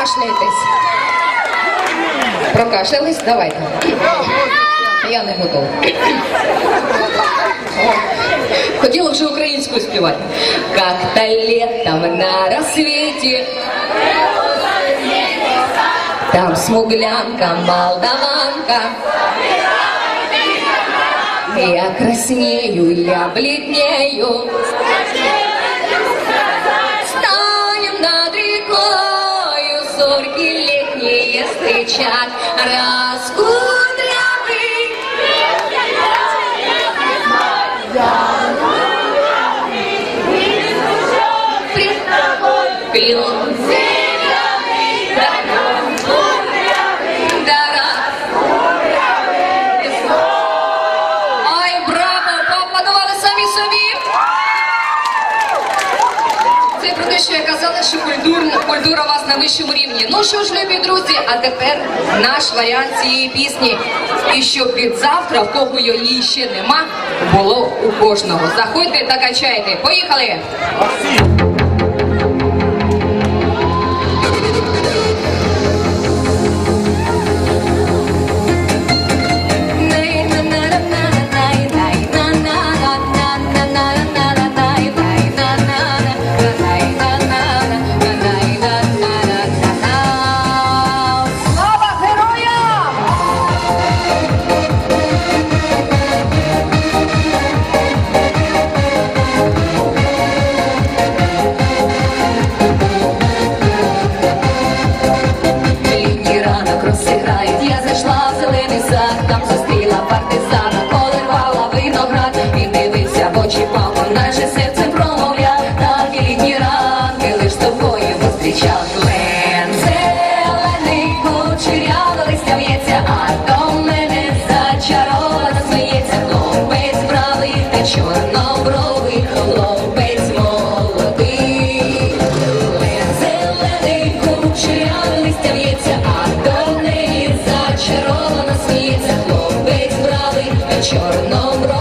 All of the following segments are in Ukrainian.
прокашляйтесь. Прокашлялись? Давайте. Я не готова. Хотіла вже українською співати. Как-то летом на рассвете Там смуглянка, молдаванка Я краснею, я бледнею кричать Раскудрявый! Я Клюк Це про те, що я казала, що культурна культура у вас на вищому рівні. Ну що ж, любі друзі, а тепер наш варіант цієї пісні. І щоб від завтра, в кого її ще нема, було у кожного. Заходьте та качайте. Поїхали! Розсиграють, я зайшла в зелений сад, там зустріла партизана, поливала виноград, він дивився в очі папу, наче серцем промовляв, так і літні ранки лиш тобою зустрічав. Кучеряво листя в'ється, а до мене зачаровано сміється, хлопець правий та чорнобровий, хлопець молодий. Лен зелений, кучерявий листя в'ється, правий та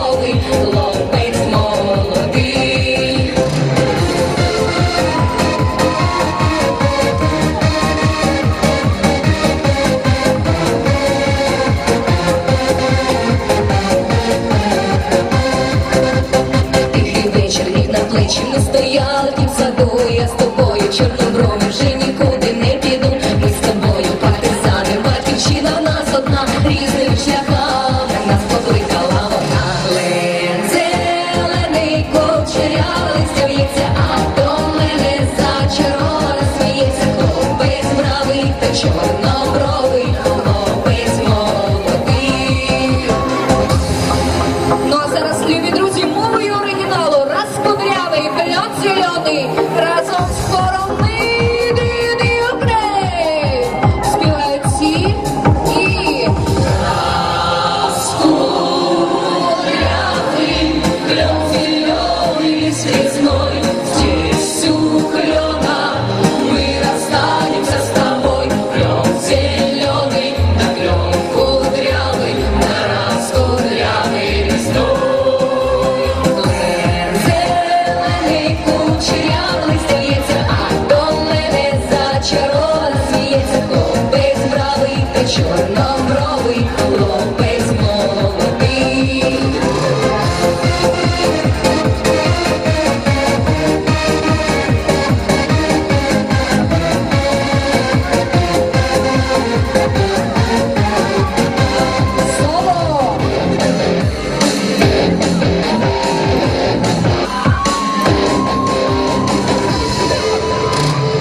зелений кучерявий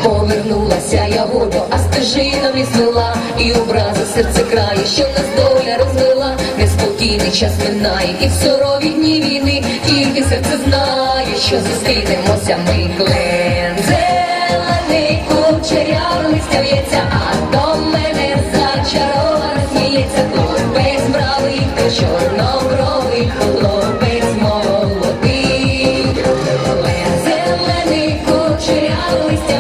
Повернулася я гордо, а стежина звела, і образи серце крає, що нас доля розвела, неспокійний час минає, і в сурові дні війни, тільки серце знає, що зустрінемося ми. Клен зелений, кучерявий листя в'ється, а до мене зачаровано сміється, хлопець бравий, та чорнобровий, хлопець молодий. Лен зелений, кучерявий листя